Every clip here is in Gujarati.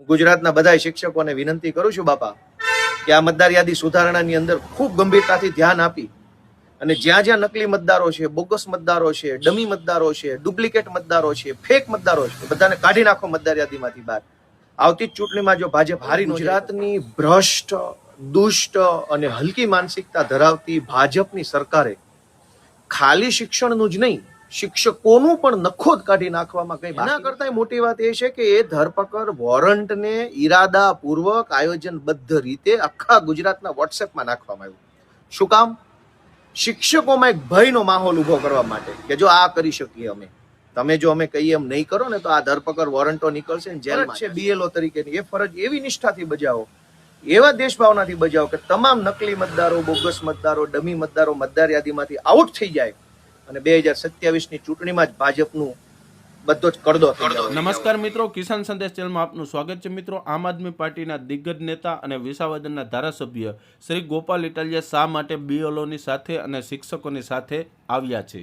ગુજરાતના બધા શિક્ષકોને વિનંતી કરું છું બાપા, કે આ મતદાર યાદી સુધારણાની અંદર ખૂબ ગંભીરતાથી ધ્યાન આપી અને જ્યાં જ્યાં નકલી મતદારો છે, બોગસ મતદારો છે, ડમી મતદારો છે, ડુપ્લિકેટ મતદારો છે, ફેક મતદારો છે, બધાને કાઢી નાખો મતદાર યાદીમાંથી બહાર. આવતી જ ચૂંટણીમાં જો ભાજપ હારી ગુજરાતની ભ્રષ્ટ, દુષ્ટ અને હલકી માનસિકતા ધરાવતી ભાજપની સરકારે ખાલી શિક્ષણનું જ નહીં શિક્ષકોનું પણ નખોદ કાઢી નાખવામાં કઈ એના કરતા મોટી વાત એ છે કે એ ધરપકડ વોરંટને ઈરાદાપૂર્વક આયોજનબદ્ધ રીતે આખા ગુજરાતના વોટ્સએપમાં નાખવામાં આવ્યું. શું કામ? શિક્ષકોમાં એક ભયનો માહોલ ઊભો કરવા માટે કે જો આ કરી શકીએ અમે. તમે જો અમે કહીએ એમ નહીં કરો ને તો આ ધરપકડ વોરંટો નીકળશે ને જેલમાં છે. બીએલઓ તરીકેની. એ ફરજ એવી નિષ્ઠાથી બજાવો. એવા દેશભાવનાથી બજાવો કે તમામ નકલી મતદારો બોગસ મતદારો ડમી મતદારો મતદાર યાદીમાંથી આઉટ થઈ જાય. અને બે હજાર સત્યાવીસની ચૂંટણીમાં જ ભાજપનું બધો જ કરદો નમસ્કાર મિત્રો કિસાન સંદેશ ચેનલમાં આપનું સ્વાગત છે. મિત્રો આમ આદમી પાર્ટીના દિગ્ગજ નેતા અને વિસાવદનના ધારાસભ્ય શ્રી ગોપાલ ઇટાલિયા શા માટે બીએલઓની સાથે અને શિક્ષકોની સાથે આવ્યા છે?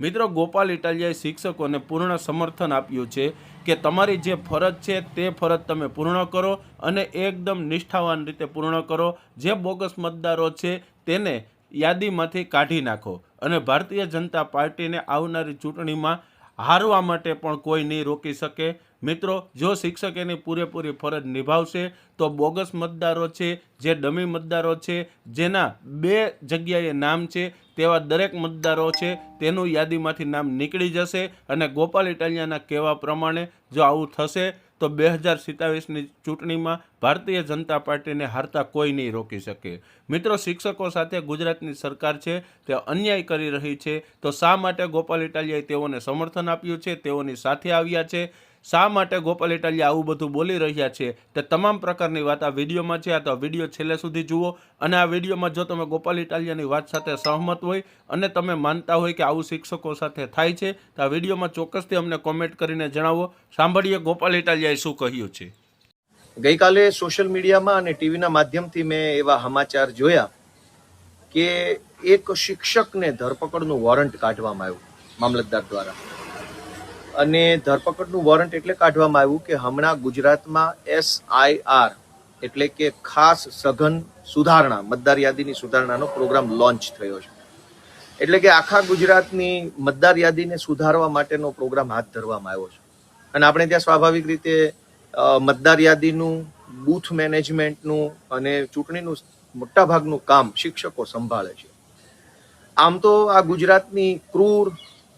મિત્રો ગોપાલ ઇટાલિયાએ શિક્ષકોને પૂર્ણ સમર્થન આપ્યું છે કે તમારી જે ફરજ છે તે ફરજ તમે પૂર્ણ કરો અને એકદમ નિષ્ઠાવાન રીતે પૂર્ણ કરો. જે બોગસ મતદારો છે તેને યાદીમાંથી કાઢી નાખો અને ભારતીય જનતા પાર્ટીને આવનારી ચૂંટણીમાં હારવા માટે પણ કોઈ નહીં રોકી શકે. મિત્રો, જો શિક્ષક એની પૂરેપૂરી ફરજ નિભાવશે, તો બોગસ મતદારો છે, જે ડમી મતદારો છે, જેના બે જગ્યાએ નામ છે, તેવા દરેક મતદારો છે, તેનું યાદીમાંથી નામ નીકળી જશે અને ગોપાલ ઇટાલિયાના કહેવા પ્રમાણે જો આવું થશે તો બે હજાર સિત્તાવીસની ચૂંટણીમાં ભારતીય જનતા પાર્ટીને હારતા કોઈ નહીં રોકી શકે. મિત્રો, શિક્ષકો સાથે ગુજરાતની સરકાર છે, તે અન્યાય કરી રહી છે. તો શા માટે ગોપાલ ઇટાલિયાએ તેઓને સમર્થન આપ્યું છે? તેઓની સાથે આવ્યા છે. શા માટે ગોપાલ ઇટાલિયા આવું બધું બોલી રહ્યા છે? તે તમામ પ્રકારની વાત આ વિડીયોમાં છે. આ તો વીડિયો છેલ્લે સુધી જુઓ અને આ વિડીયોમાં જો તમે ગોપાલ ઇટાલિયાની વાત સાથે સહમત હોય અને તમે માનતા હોય કે આવું શિક્ષકો સાથે થાય છે, તો આ વિડીયોમાં ચોક્કસથી અમને કોમેન્ટ કરીને જણાવો. સાંભળીએ ગોપાલ ઇટાલિયાએ શું કહ્યું છે. ગઈકાલે સોશિયલ મીડિયામાં અને ટીવીના માધ્યમથી મેં એવા સમાચાર જોયા કે એક શિક્ષકને ધરપકડનું વોરંટ કાઢવામાં આવ્યું મામલતદાર દ્વારા. અને ધરપકડનું વોરંટ એટલે કાઢવામાં આવ્યું કે હમણાં ગુજરાતમાં એસઆઈઆર એટલે કે ખાસ સઘન સુધારણા, મતદાર યાદીની સુધારણાનો પ્રોગ્રામ લોન્ચ થયો છે. એટલે કે આખા ગુજરાતની મતદાર યાદીને સુધારવા માટેનો પ્રોગ્રામ હાથ ધરવામાં આવ્યો છે. અને આપણે ત્યાં સ્વાભાવિક રીતે મતદાર યાદીનું, બૂથ મેનેજમેન્ટનું અને ચૂંટણીનું મોટાભાગનું કામ શિક્ષકો સંભાળે છે. આમ તો આ ગુજરાતની ક્રૂર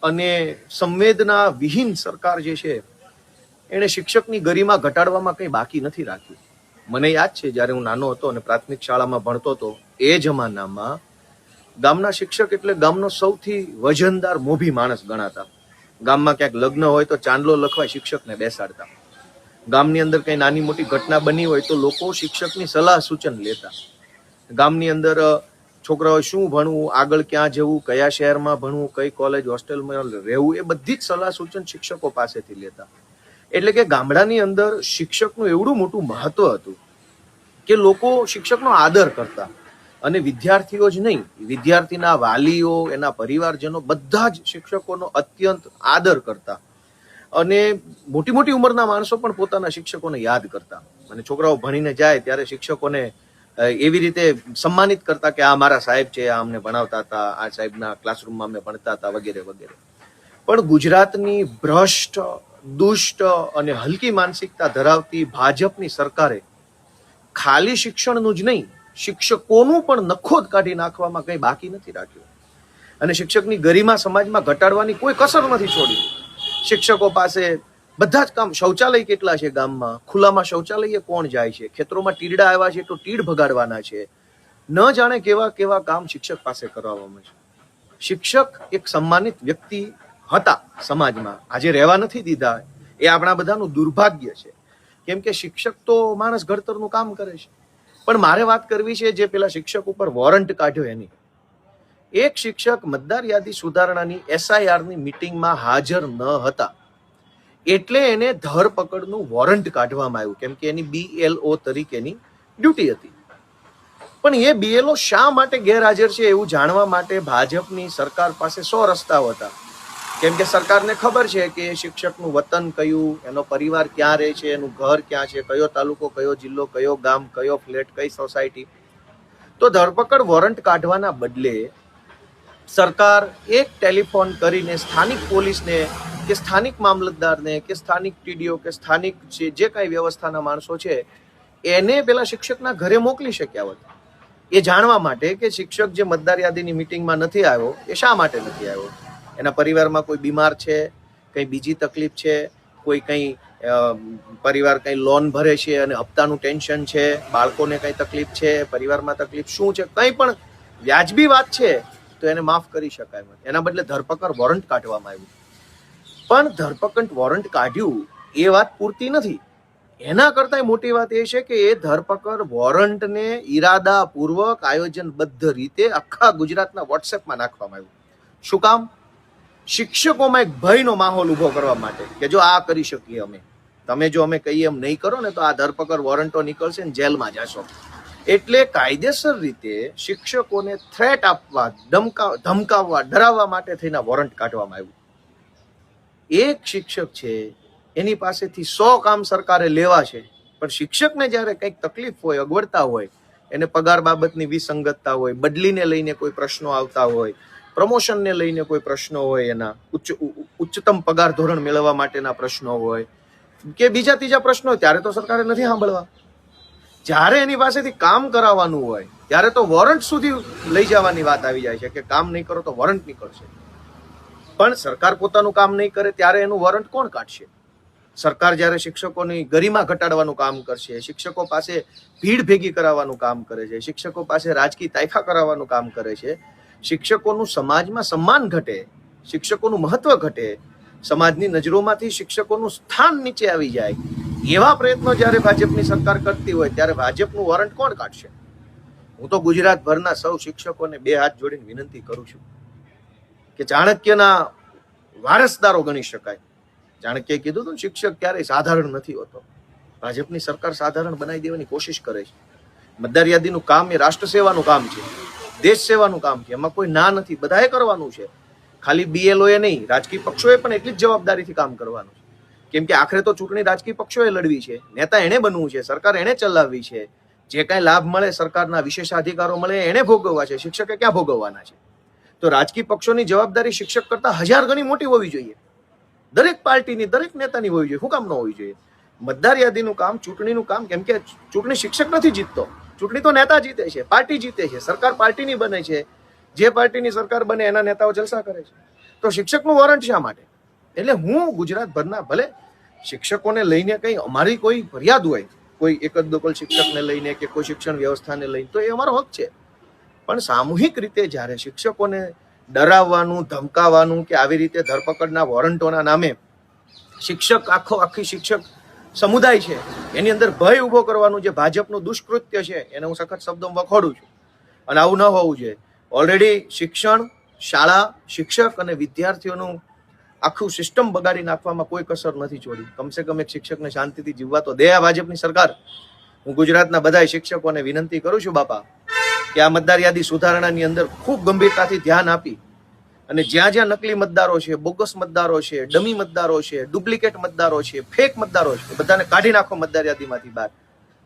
અને સંવેદના વિહીન સરકાર જે છે, એણે શિક્ષકની ગરિમા ઘટાડવામાં કંઈ બાકી નથી રાખ્યું. મને યાદ છે, જ્યારે હું નાનો હતો અને પ્રાથમિક શાળામાં ભણતો હતો, એ જમાનામાં ગામના શિક્ષક એટલે ગામનો સૌથી વજનદાર મોભી માણસ ગણાતા. ગામમાં ક્યાંક લગ્ન હોય તો ચાંદલો લખવા શિક્ષકને બેસાડતા. ગામની અંદર કઈ નાની મોટી ઘટના બની હોય તો લોકો શિક્ષકની સલાહ સૂચન લેતા. ગામની અંદર છોકરાઓ શું ભણવું, આગળ ક્યાં જવું, કયા શહેરમાં ભણવું, કઈ કોલેજ હોસ્ટેલમાં રહેવું, એ બધી જ સલાહ સૂચન શિક્ષકો પાસેથી લેતા. એટલે કે ગામડાની અંદર શિક્ષકનું એવડું મોટું મહત્વ હતું કે લોકો શિક્ષકનો આદર કરતા અને વિદ્યાર્થીઓ જ નહીં, વિદ્યાર્થીના વાલીઓ, એના પરિવારજનો બધા જ શિક્ષકોનો અત્યંત આદર કરતા. અને મોટી મોટી ઉંમરના માણસો પણ પોતાના શિક્ષકોને યાદ કરતા. અને છોકરાઓ ભણીને જાય ત્યારે શિક્ષકોને એવી રીતે સન્માનિત કરતા કે આ મારા સાહેબ છે, આ અમને ભણાવતા હતા, આ સાહેબના ક્લાસરૂમમાં અમે ભણતા હતા વગેરે વગેરે. પણ ગુજરાતની ભ્રષ્ટ, દુષ્ટ અને હલકી માનસિકતા ધરાવતી ભાજપની સરકારે ખાલી શિક્ષણનું જ નહીં, શિક્ષકોનું પણ નખોદ કાઢી નાખવામાં કંઈ બાકી નથી રાખ્યું. અને શિક્ષકની ગરિમા સમાજમાં ઘટાડવાની કોઈ કસર નથી છોડી. શિક્ષકો પાસે બધા જ કામ. શૌચાલય કેટલા છે ગામમાં? ખુલ્લામાં શૌચાલય કોણ જાય છે? ખેતરોમાં તીરડા આવ્યા છે તો તીડ ભગાડવાના છે. ન જાણે કેવા કેવા કામ શિક્ષક પાસે કરવામાં છે. શિક્ષક એક સન્માનિત વ્યક્તિ હતા સમાજમાં. આજે રહેવા નથી દીધા. એ આપણા બધાનું દુર્ભાગ્ય છે. કેમ કે શિક્ષક તો માણસ ઘડતરનું કામ કરે છે. પણ મારે વાત કરવી છે જે પેલા શિક્ષક ઉપર વોરંટ કાઢ્યો એની. એક શિક્ષક મતદાર યાદી સુધારણાની એસઆઈઆરની મિટિંગમાં હાજર ન હતા. એટલે એને ધરપકડનું વોરંટ કાઢવામાં આવ્યું, કેમ કે એની બીએલઓ તરીકેની ડ્યુટી હતી. પણ એ બીએલઓ શા માટે ગેરહાજર છે એવું જાણવા માટે ભાજપની સરકાર પાસે સો રસ્તાઓ હતા. કેમ કે સરકારને ખબર છે કે શિક્ષકનું વતન કયું, એનો પરિવાર ક્યાં રહે છે, એનું ઘર ક્યાં છે, કયો તાલુકો, કયો જિલ્લો, કયો ગામ, કયો ફ્લેટ, કઈ સોસાયટી. તો ધરપકડ વોરંટ કાઢવાના બદલે સરકાર એક ટેલિફોન કરીને સ્થાનિક પોલીસને કે સ્થાનિક મામલતદારને, કે સ્થાનિક ટીડીઓ, કે સ્થાનિક જે જે કાંઈ વ્યવસ્થાના માણસો છે, એને પેલા શિક્ષકના ઘરે મોકલી શક્યા હોત. એ જાણવા માટે કે શિક્ષક જે મતદાર યાદીની મિટિંગમાં નથી આવ્યો, એ શા માટે નથી આવ્યો? એના પરિવારમાં કોઈ બીમાર છે, કંઈ બીજી તકલીફ છે, કોઈ કંઈ પરિવાર કંઈ લોન ભરે છે અને હપ્તાનું ટેન્શન છે, બાળકોને કંઈ તકલીફ છે, પરિવારમાં તકલીફ શું છે, કંઈ પણ વ્યાજબી વાત છે, તો એને માફ કરી શકાય એના બદલે ધરપકડ વોરંટ કાઢવામાં આવ્યું. પણ ધરપકડ વોરંટ કાઢ્યું એ વાત પૂરતી નથી. એના કરતાં મોટી વાત એ છે કે એ ધરપકડ વોરંટને ઈરાદાપૂર્વક આયોજનબદ્ધ રીતે આખા ગુજરાતના વોટ્સએપમાં નાખવામાં આવ્યું. શું કામ? શિક્ષકોમાં એક ભયનો માહોલ ઊભો કરવા માટે કે જો આ કરી શકીએ અમે. તમે જો અમે કહીએ એમ નહીં કરો ને તો આ ધરપકડ વોરંટો નીકળશે ને જેલમાં જશો. એટલે કાયદેસર રીતે શિક્ષકોને થ્રેટ આપવા ધમકા ધમકાવવા, ડરાવવા માટે થઈને વોરંટ કાઢવામાં આવ્યું. એક શિક્ષક છે, એની પાસેથી સો કામ સરકારે લેવા છે, પણ શિક્ષકને જ્યારે કંઈક તકલીફ હોય, અગવડતા હોય, એને પગાર બાબતની વિસંગતતા હોય, બદલીને લઈને કોઈ પ્રશ્નો આવતા હોય, પ્રમોશનને લઈને કોઈ પ્રશ્નો હોય, એના ઉચ્ચ ઉચ્ચતમ પગાર ધોરણ મેળવવા માટેના પ્રશ્નો હોય, કે બીજા ત્રીજા પ્રશ્નો હોય, ત્યારે તો સરકારે નથી સાંભળવા. જ્યારે એની પાસેથી કામ કરાવવાનું હોય, ત્યારે તો વોરંટ સુધી લઈ જવાની વાત આવી જાય છે, કે કામ નહીં કરો તો વોરંટ નીકળશે. પણ સરકાર પોતાનું કામ નહીં કરે ત્યારે એનું વોરંટ કોણ કાઢશે? સરકાર જ્યારે શિક્ષકોની ગરિમા ઘટાડવાનું કામ કરશે, શિક્ષકો પાસે ભીડ ભેગી કરાવવાનું કામ કરે છે, શિક્ષકો પાસે રાજકીય તાઇફા કરાવવાનું કામ કરે છે, શિક્ષકોનું સમાજમાં સન્માન ઘટે, શિક્ષકોનું મહત્વ ઘટે, સમાજની નજરોમાંથી શિક્ષકોનું સ્થાન નીચે આવી જાય, એવા પ્રયત્નો જ્યારે ભાજપની સરકાર કરતી હોય ત્યારે ભાજપનું વોરંટ કોણ કાઢશે? હું તો ગુજરાતભરના સૌ શિક્ષકોને બે હાથ જોડીને વિનંતી કરું છું. કે ચાણક્યના વારસદારો ગણી શકાય. ચાણક્યએ કીધું હતું શિક્ષક ક્યારેય સાધારણ નથી હોતો. ભાજપની સરકાર સાધારણ બનાવી દેવાની કોશિશ કરે છે. મતદાર યાદીનું કામ એ રાષ્ટ્ર સેવાનું કામ છે દેશ સેવાનું કામ છે. એમાં કોઈ ના નથી, બધાએ કરવાનું છે. ખાલી બીએલઓ એ નહીં, રાજકીય પક્ષોએ પણ એટલી જ જવાબદારીથી કામ કરવાનું છે. કેમ કે આખરે તો ચૂંટણી રાજકીય પક્ષોએ લડવી છે. નેતા એણે બનવું છે, સરકાર એણે ચલાવવી છે. જે કાંઈ લાભ મળે, સરકારના વિશેષાધિકારો મળે એણે ભોગવવા છે. શિક્ષકે ક્યાં ભોગવવાના છે? તો રાજકીય પક્ષોની જવાબદારી શિક્ષક કરતા હજાર ગણી મોટી હોવી જોઈએ. દરેક પાર્ટીની, દરેક નેતાની હોવી જોઈએ. શું કામ ન હોવી જોઈએ? મતદાર યાદીનું કામ, ચૂંટણીનું કામ, કેમ કે ચૂંટણી શિક્ષક નથી જીતતો. ચૂંટણી તો નેતા જીતે છે, પાર્ટી જીતે છે, સરકાર પાર્ટીની બને છે. જે પાર્ટીની સરકાર બને એના નેતાઓ જલસા કરે છે. તો શિક્ષકનું વોરંટ શા માટે? એટલે હું ગુજરાતભરના ભલે શિક્ષકોને લઈને કંઈ અમારી કોઈ ફરિયાદ હોય, કોઈ એક જ દોકલ શિક્ષકને લઈને કે કોઈ શિક્ષણ વ્યવસ્થાને લઈને, તો એ અમારો હક છે. પણ સામૂહિક રીતે જ્યારે શિક્ષકોને ડરાવવાનું ધમકાવવાનું કે આવી રીતે ધરપકડના વોરંટોના નામે શિક્ષક, આખો, આખી શિક્ષક સમુદાય છે, એની અંદર ભય ઊભો કરવાનું જે ભાજપનું દુષ્કૃત્ય છે, એને હું સખત શબ્દોમાં વખોડું છું. અને આવું ન હોવું જોઈએ. ઓલરેડી શિક્ષણ, શાળા, શિક્ષક અને વિદ્યાર્થીઓનું આખું સિસ્ટમ બગાડી નાખવામાં કોઈ કસર નથી છોડી. કમસે કમ એક શિક્ષકને શાંતિથી જીવવા તો દે આ ભાજપની સરકાર. હું ગુજરાતના બધા શિક્ષકોને વિનંતી કરું છું, બાપા. કે આ મતદાર યાદી સુધારણાની અંદર ખૂબ ગંભીરતાથી ધ્યાન આપી અને જ્યાં જ્યાં નકલી મતદારો છે, બોગસ મતદારો છે, ડમી મતદારો છે, ડુપ્લિકેટ મતદારો છે, ફેક મતદારો છે બધાને કાઢી નાખો મતદાર યાદીમાંથી બહાર.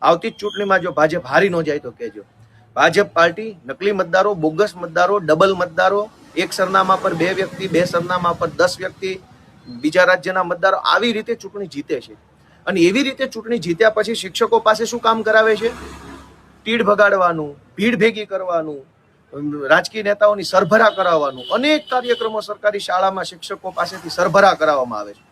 આવતી જ ચૂંટણીમાં જો ભાજપ હારી ન જાય તો કહેજો. ભાજપ પાર્ટી નકલી મતદારો, બોગસ મતદારો, ડબલ મતદારો, એક સરનામા પર બે વ્યક્તિ, બે સરનામા પર દસ વ્યક્તિ, બીજા રાજ્યના મતદારો આવી રીતે ચૂંટણી જીતે છે. અને એવી રીતે ચૂંટણી જીત્યા પછી શિક્ષકો પાસે શું કામ કરાવે છે? તીડ ભગાડવાનું, ભીડ ભેગી કરવાનું રાજકીય નેતાઓની સરભરા કરાવવાનું. અનેક કાર્યક્રમો સરકારી શાળામાં શિક્ષકો પાસેથી સરભરા કરાવવામાં આવે છે.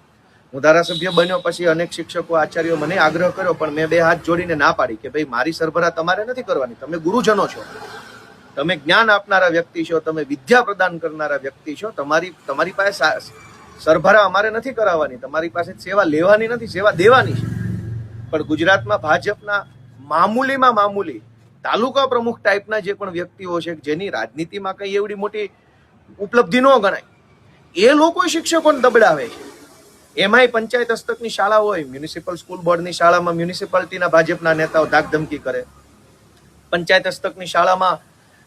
હું ધારાસભ્ય બન્યો પછી અનેક શિક્ષકો, આચાર્યો મને આગ્રહ કર્યો, પણ મેં બે હાથ જોડીને ના પાડી કે ભાઈ, મારી સરભરા તમારે નથી કરવાની. તમે ગુરુજનો છો. તમે જ્ઞાન આપનારા વ્યક્તિ છો, તમે વિદ્યા પ્રદાન કરનારા વ્યક્તિ છો. તમારી તમારી પાસે સરભરા અમારે નથી કરાવવાની. તમારી પાસે સેવા લેવાની નથી, સેવા દેવાની છે. પણ ગુજરાતમાં ભાજપના મામૂલીમાં મામૂલી, તાલુકા પ્રમુખ ટાઈપના જે પણ વ્યક્તિઓ છે, જેની રાજનીતિમાં કઈ એવડી મોટી ઉપલબ્ધિ ન ગણાય, એ લોકો શિક્ષકોને દબડાવે છે. એમાંય પંચાયત હસ્તકની શાળા હોય, મ્યુનિસિપલ સ્કૂલ બોર્ડની શાળામાં મ્યુનિસિપાલિટીના ભાજપના નેતાઓ ધાકધમકી કરે. પંચાયત હસ્તકની શાળામાં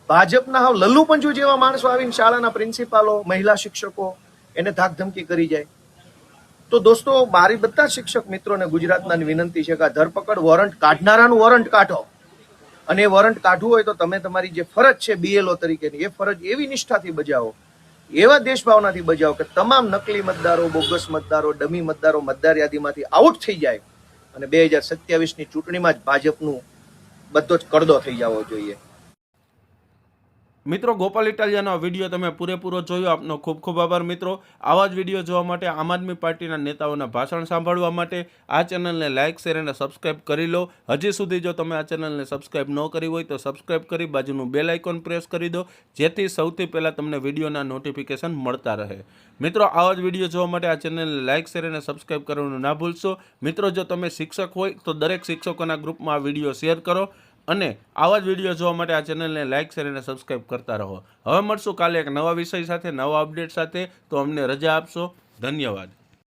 ભાજપના હાવ લલ્લુ પંજુ જેવા માણસો આવીને શાળાના પ્રિન્સિપાલો, મહિલા શિક્ષકો, એને ધાકધમકી કરી જાય. તો દોસ્તો, મારી બધા શિક્ષક મિત્રોને ગુજરાતના વિનંતી છે કે આ ધરપકડ વોરંટ કાઢનારાનું વોરંટ કાઢો. અને એ વોરંટ કાઢવું હોય તો તમે તમારી જે ફરજ છે બીએલઓ તરીકેની, એ ફરજ એવી નિષ્ઠાથી બજાવો, એવા દેશભાવનાથી બજાવો કે તમામ નકલી મતદારો, બોગસ મતદારો, ડમી મતદારો મતદાર યાદીમાંથી આઉટ થઈ જાય. અને બે હજાર સત્યાવીસની ચૂંટણીમાં જ ભાજપનું બધો જ કડદો થઈ જવો જોઈએ. મિત્રો, ગોપાલ ઇટાલિયાનો વીડિયો તમે પૂરેપૂરો જોયો. આપનો ખૂબ ખૂબ આભાર, મિત્રો. આવા જ વીડિયો જોવા માટે આમ આદમી પાર્ટીના નેતાઓના ભાષણ સાંભળવા માટે આ ચેનલને લાઇક શેર અને સબસ્ક્રાઇબ કરી લો. હજી સુધી જો તમે આ ચેનલને સબસ્ક્રાઇબ ન કરી હોય તો સબસ્ક્રાઇબ કરી બાજુનું બેલ આઇકોન પ્રેસ કરી દો. જેથી સૌથી પહેલાં તમને વિડીયોના નોટિફિકેશન મળતા રહે. મિત્રો, આવા જ વીડિયો જોવા માટે આ ચેનલને લાઇક શેર અને સબસ્ક્રાઇબ કરવાનું ના ભૂલશો. મિત્રો, જો તમે શિક્ષક હોય તો દરેક શિક્ષકોના ગ્રુપમાં આ વીડિયો શેર કરો. અને આવા જ વીડિયો જોવા માટે આ ચેનલને લાઇક શેર અને સબસ્ક્રાઇબ કરતા રહો. હવે મળશું કાલે એક નવા વિષય સાથે, નવા અપડેટ સાથે. તો અમને રજા આપશો. ધન્યવાદ.